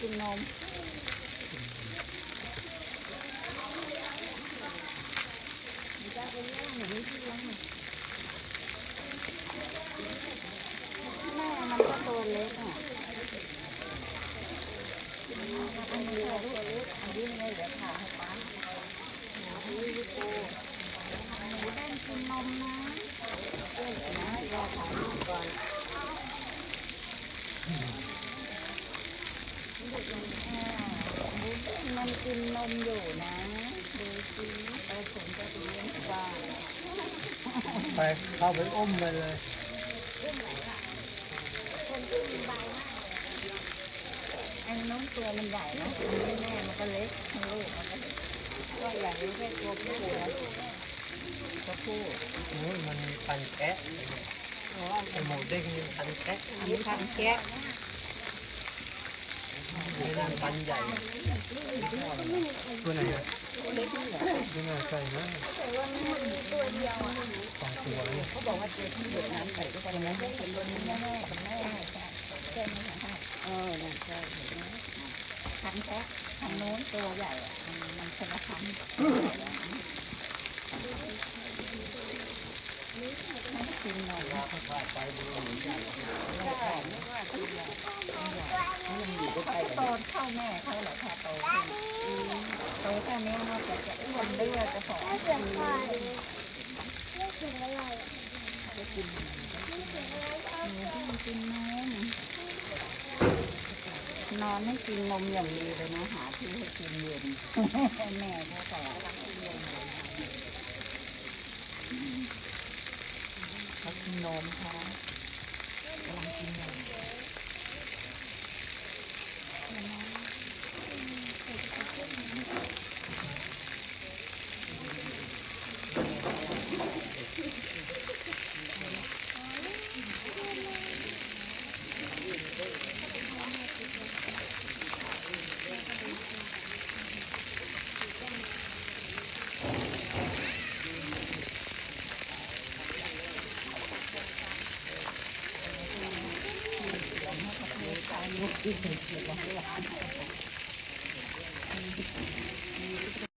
chừng nồm người ta cũng nhớ mình đi chứ lắm này mình có tôi lấy มันกินนมอยู่นะดูสิไปผมจะไปเลี้ยงที่บ้านไปเข้าไปอุ้มไปเลยไอ้น้องตัวมันใหญ่นะอันนี้แม่มันก็เล็กทั้งลูกมันก็เล็กก็ใหญ่แค่ตัวผู้แล้วตัวผู้โอ้ยมันพันแกะเพราะว่าไอหมูเด้งนี่พันแกะอันนี้พันแกะ นี่นั่นพันใหญ่ตัวไหนอะตัวไหนใส่นะสองตัวเนี่ยเขาบอกว่าเจอที่เด็กน้ำใส่ก็ไปแล้วเป็นลมแม่แม่กับแม่ใช่ใช่ไหมคะเออนั่นใช่เห็นไหมพันแกะทางโน้นตัวใหญ่อะมันมันคนละพันไม่กินหน่อยถ้าขาดไปดูเหมือนกัน โตอนเท่าแม่เขาเหรอถ้าโตขึ้นโตแค่นี้มันจะจะอ้วนเรื่อยจะผอมไม่เสียงใครไม่เสียงอะไรกินนมนอนให้กินนมอย่างดีเลยนะหาที่ให้กินเย็นแม่ก็สอนเขากินนมเขา 我不会吃，我。